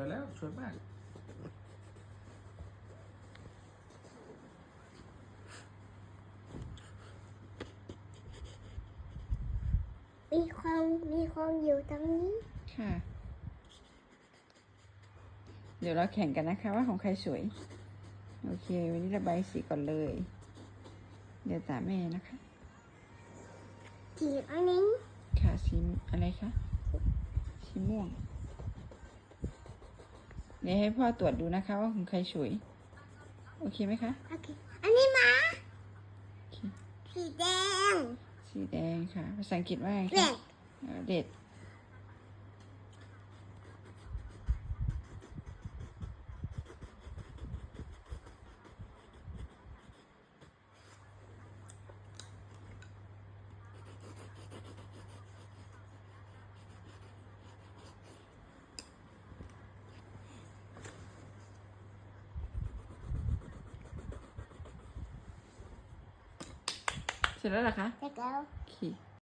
วยแล้ว สวยมาก มีคนมีคนอยู่ตรงนี้ ค่ะ เดี๋ยวเราแข่งกันนะคะว่าของใครสวย โอเค วันนี้ระบายสีก่อนเลย เดี๋ยวตามแม่นะคะสีอันนี้ค่ะสีอะไรคะสีม่วง เดี๋ยวให้พ่อตรวจดูนะคะ ว่าของใครสวยโอเคไหมคะ โอเค อันนี้หมาโอเคสีแดง สีแดงค่ะ ภาษาอังกฤษว่าไงเด็คะกเอ่อเด็ด เสร็จแล้วเหรอคะเด็กแล้ว โอเค